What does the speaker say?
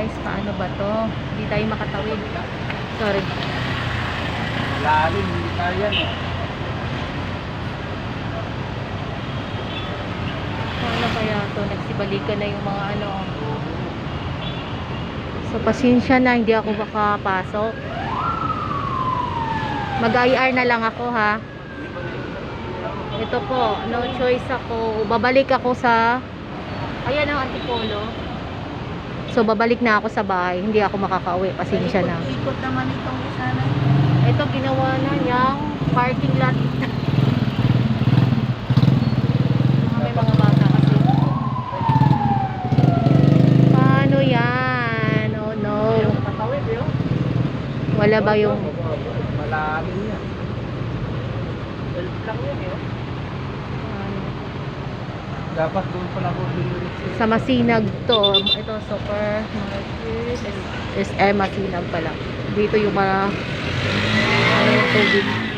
guys, paano ba to? Hindi tayo makatawid. Sorry. Lalim, hindi kaya no. Paano kaya to? Nagsibalikan na yung mga ano. So, pasensya na, hindi ako makapasok. Mag-IR na lang ako ha. Ito po, no choice ako. Babalik ako sa Ayan ang antipolo. So, babalik na ako sa bahay. Hindi ako makakauwi. Pasensya na. Ikot naman itong isa na. Ito, ginawa na niyang parking lot. May mga bata kasi. Paano yan? Oh no. Wala ba yung... Malalim yan. Help lang yun yun. Dapat doon pala ko dinirit Sa Masinag to. Ito, super market. SM Masinag pala. Dito yung mga... Ano yung tubig.